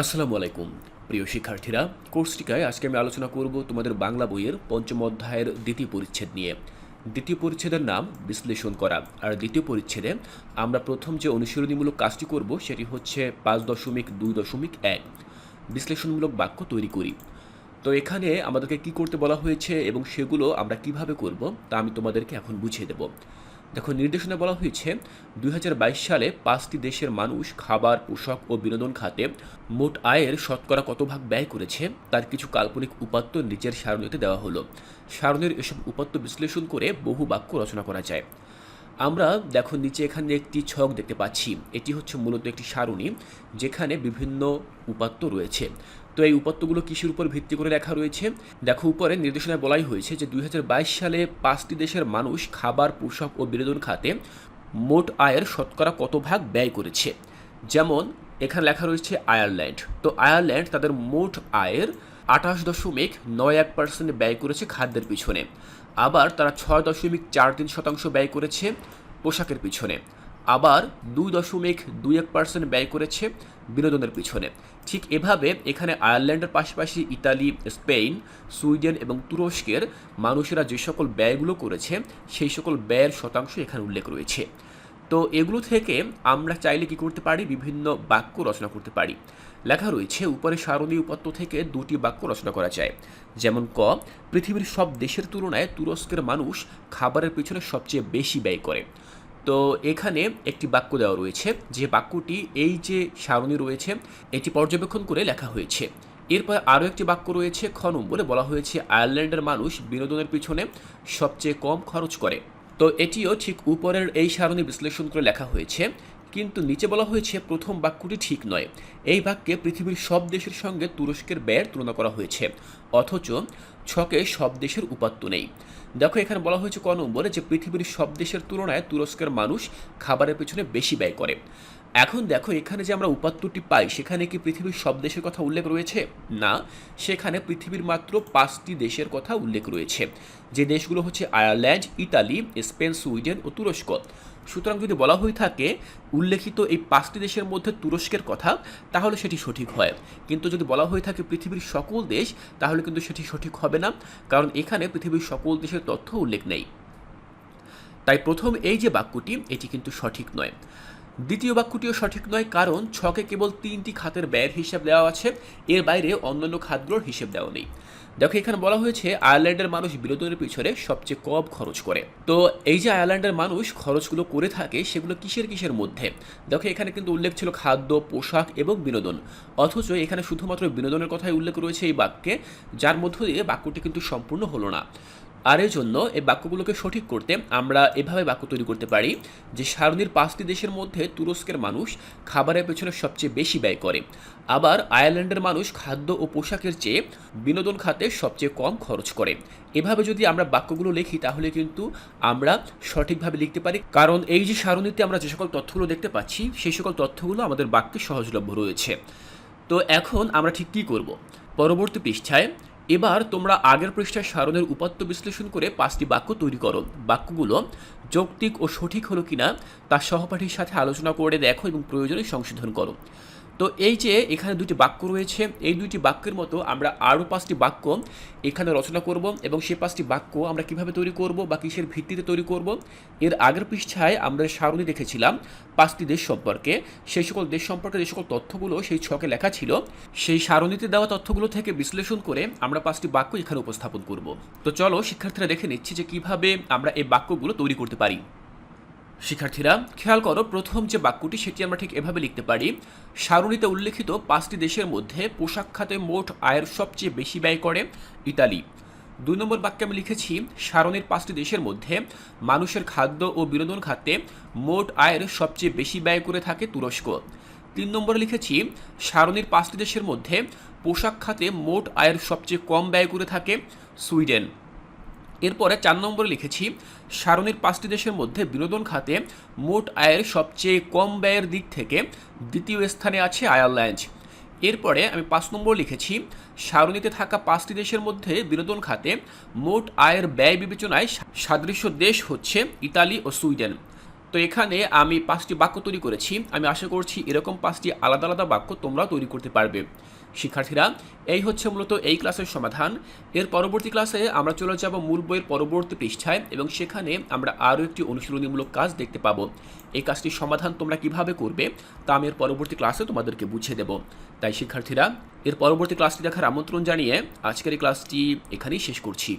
আসসালামু আলাইকুম। প্রিয় শিক্ষার্থীরা, কোর্সটিকায় আজকে আমি আলোচনা করব তোমাদের বাংলা বইয়ের পঞ্চম অধ্যায়ের দ্বিতীয় পরিচ্ছেদ নিয়ে। দ্বিতীয় পরিচ্ছেদের নাম বিশ্লেষণ করা। আর দ্বিতীয় পরিচ্ছেদে আমরা প্রথম যে অনুশীলনীমূলক কাজটি করব, সেটি হচ্ছে পাঁচ দশমিক দুই দশমিক এক। বিশ্লেষণমূলক বাক্য তৈরি করি। তো এখানে আমাদেরকে কি করতে বলা হয়েছে এবং সেগুলো আমরা কীভাবে করব, তা আমি তোমাদেরকে এখন বুঝিয়ে দেব। দেখো, নির্দেশনা বলা হয়েছে, দুই হাজার বাইশ সালে পাঁচটি দেশের মানুষ খাবার, পোশাক ও বিনোদন খাতে মোট আয়ের শতকরা কত ভাগ ব্যয় করেছে, তার কিছু কাল্পনিক উপাত্ত নিচের সারণীতে দেওয়া হলো। সারণীর এসব উপাত্ত বিশ্লেষণ করে বহু বাক্য রচনা করা যায়। আমরা দেখো নিচে এখানে একটি ছক দেখতে পাচ্ছি। এটি হচ্ছে মূলত একটি সারণী, যেখানে বিভিন্ন উপাত্ত রয়েছে। তো এই উপাত্তগুলো কিসের উপর ভিত্তি করে লেখা রয়েছে? দেখো উপরে নির্দেশনায় বলাই হয়েছে যে দুই হাজার বাইশ সালে পাঁচটি দেশের মানুষ খাবার, পোশাক ও বিনোদন খাতে মোট আয়ের শতকরা কত ভাগ ব্যয় করেছে? যেমন, এখানে লেখা রয়েছে আয়ারল্যান্ড। তো আয়ারল্যান্ড তাদের মোট আয়ের আঠাশ দশমিক নয় এক পার্সেন্ট ব্যয় করেছে খাদ্যের পিছনে। আবার তারা ছয় দশমিক চার তিন শতাংশ ব্যয় করেছে পোশাকের পিছনে। আবার দুই দশমিক দুই এক পার্সেন্ট ব্যয় করেছে বিনোদনের পিছনে। ঠিক এভাবে এখানে আয়ারল্যান্ডের পাশাপাশি ইতালি, স্পেন, সুইডেন এবং তুরস্কের মানুষেরা যে সকল ব্যয়গুলো করেছে, সেই সকল ব্যয়ের শতাংশ এখানে উল্লেখ রয়েছে। তো এগুলো থেকে আমরা চাইলে কি করতে পারি? বিভিন্ন বাক্য রচনা করতে পারি। লেখা রয়েছে, উপরে সারণী উপাত্ত থেকে দুটি বাক্য রচনা করা যায়। যেমন ক, পৃথিবীর সব দেশের তুলনায় তুরস্কের মানুষ খাবারের পিছনে সবচেয়ে বেশি ব্যয় করে। তো এখানে একটি বাক্য দেওয়া রয়েছে, যে বাক্যটি এই যে সারণী রয়েছে, এটি পর্যবেক্ষণ করে লেখা হয়েছে। এরপর আরও একটি বাক্য রয়েছে, খ নম্বরে বলা হয়েছে, আয়ারল্যান্ডের মানুষ বিনোদনের পিছনে সবচেয়ে কম খরচ করে। তো এটিও ঠিক উপরের এই সারণী বিশ্লেষণ করে লেখা হয়েছে, কিন্তু নিচে বলা হয়েছে প্রথম বাক্যটি ঠিক নয়। এই বাক্যে পৃথিবীর সব দেশের সঙ্গে তুরস্কের ব্যয়ের তুলনা করা হয়েছে, অথচ ছকে সব দেশের উপাত্ত নেই। দেখো, এখানে বলা হয়েছে ক নম্বরে যে পৃথিবীর সব দেশের তুলনায় তুরস্কের মানুষ খাবারের পেছনে বেশি ব্যয় করে। এখন দেখো এখানে যে আমরা উপাত্তটি পাই, সেখানে কি পৃথিবীর সব দেশের কথা উল্লেখ রয়েছে? না, সেখানে পৃথিবীর মাত্র পাঁচটি দেশের কথা উল্লেখ রয়েছে। যে দেশগুলো হচ্ছে আয়ারল্যান্ড, ইতালি, স্পেন, সুইডেন ও তুরস্ক। সুতরাং যদি বলা হয়ে থাকে, উল্লেখিত এই পাঁচটি দেশের মধ্যে তুরস্কের কথা, তাহলে সেটি সঠিক হয়। কিন্তু যদি বলা হয়ে থাকে পৃথিবীর সকল দেশ, তাহলে কিন্তু সেটি সঠিক হবে না, কারণ এখানে পৃথিবীর সকল দেশের তথ্য উল্লেখ নেই। তাই প্রথম এই যে বাক্যটি, এটি কিন্তু সঠিক নয়। দ্বিতীয় বাক্যটিও সঠিক নয়, কারণ ছকে কেবল তিনটি খাতের ব্যয়ের হিসাব দেওয়া আছে, এর বাইরে অন্যান্য খাতগুলোর হিসেব দেওয়া নেই। দেখো, এখানে বলা হয়েছে, আয়ারল্যান্ডের মানুষ বিনোদনের পিছনে সবচেয়ে কম খরচ করে। তো এই যে আয়ারল্যান্ডের মানুষ খরচগুলো করে থাকে, সেগুলো কিসের কিসের মধ্যে? দেখো, এখানে কিন্তু উল্লেখ ছিল খাদ্য, পোশাক এবং বিনোদন। অথচ এখানে শুধুমাত্র বিনোদনের কথাই উল্লেখ রয়েছে এই বাক্যে, যার মধ্য দিয়ে বাক্যটি কিন্তু সম্পূর্ণ হলো না। আর এর জন্য এই বাক্যগুলোকে সঠিক করতে আমরা এভাবে বাক্য তৈরি করতে পারি যে সারণীর পাঁচটি দেশের মধ্যে তুরস্কের মানুষ খাবারের পেছনে সবচেয়ে বেশি ব্যয় করে। আবার আয়ারল্যান্ডের মানুষ খাদ্য ও পোশাকের চেয়ে বিনোদন খাতে সবচেয়ে কম খরচ করে। এভাবে যদি আমরা বাক্যগুলো লিখি, তাহলে কিন্তু আমরা সঠিকভাবে লিখতে পারি। কারণ এই যে সারণীতে আমরা যে সকল তথ্যগুলো দেখতে পাচ্ছি, সেই সকল তথ্যগুলো আমাদের বাক্যে সহজলভ্য রয়েছে। তো এখন আমরা ঠিক কী করব? পরবর্তী পৃষ্ঠায় এবার তোমরা আগের পৃষ্ঠায় সারণের উপাত্ত বিশ্লেষণ করে পাঁচটি বাক্য তৈরি করো। বাক্যগুলো যৌক্তিক ও সঠিক হলো কিনা তা সহপাঠীর সাথে আলোচনা করে দেখো এবং প্রয়োজনে সংশোধন করো। তো এই যে এখানে দুটি বাক্য রয়েছে, এই দুইটি বাক্যের মতো আমরা আরও পাঁচটি বাক্য এখানে রচনা করব এবং সেই পাঁচটি বাক্য আমরা কীভাবে তৈরি করব বা কিসের ভিত্তিতে তৈরি করব, এর আগের পৃষ্ঠায় আমরা সারণী দেখেছিলাম পাঁচটি দেশ সম্পর্কে। সেই সকল দেশ সম্পর্কে যে সকল তথ্যগুলো সেই ছকে লেখা ছিল, সেই সারণীতে দেওয়া তথ্যগুলো থেকে বিশ্লেষণ করে আমরা পাঁচটি বাক্য এখানে উপস্থাপন করব। তো চলো শিক্ষার্থীরা দেখে নিচ্ছি যে কীভাবে আমরা এই বাক্যগুলো তৈরি করতে পারি। শিক্ষার্থীরা, খেয়াল করো, প্রথম যে বাক্যটি সেটি আমরা ঠিক এভাবে লিখতে পারি। সারণীতে উল্লেখিত পাঁচটি দেশের মধ্যে পোশাক খাতে মোট আয়ের সবচেয়ে বেশি ব্যয় করে ইতালি। দুই নম্বর বাক্যে আমি লিখেছি, সারণীর পাঁচটি দেশের মধ্যে মানুষের খাদ্য ও বিনোদন খাতে মোট আয়ের সবচেয়ে বেশি ব্যয় করে থাকে তুরস্ক। তিন নম্বরে লিখেছি, সারণীর পাঁচটি দেশের মধ্যে পোশাক খাতে মোট আয়ের সবচেয়ে কম ব্যয় করে থাকে সুইডেন। এরপরে চার নম্বরে লিখেছি, সারণীর পাঁচটি দেশের মধ্যে বিনোদন খাতে মোট আয়ের সবচেয়ে কম ব্যয়ের দিক থেকে দ্বিতীয় স্থানে আছে আয়ারল্যান্ড। এরপরে আমি পাঁচ নম্বর লিখেছি, সারণীতে থাকা পাঁচটি দেশের মধ্যে বিনোদন খাতে মোট আয়ের ব্যয় বিবেচনায় সাদৃশ্য দেশ হচ্ছে ইতালি ও সুইডেন। তো এখানে আমি পাঁচটি বাক্য তৈরি করেছি। আমি আশা করছি এরকম পাঁচটি আলাদা আলাদা বাক্য তোমরাও তৈরি করতে পারবে। শিক্ষার্থীরা, এই হচ্ছে মূলত এই ক্লাসের সমাধান। এর পরবর্তী ক্লাসে আমরা চলে যাব মূল বইয়ের পরবর্তী পৃষ্ঠায় এবং সেখানে আমরা আরও একটি অনুশীলনীমূলক কাজ দেখতে পাবো। এই কাজটির সমাধান তোমরা কীভাবে করবে তা আমি এর পরবর্তী ক্লাসে তোমাদেরকে বুঝিয়ে দেব। তাই শিক্ষার্থীরা, এর পরবর্তী ক্লাসটি দেখার আমন্ত্রণ জানিয়ে আজকের এই ক্লাসটি এখানেই শেষ করছি।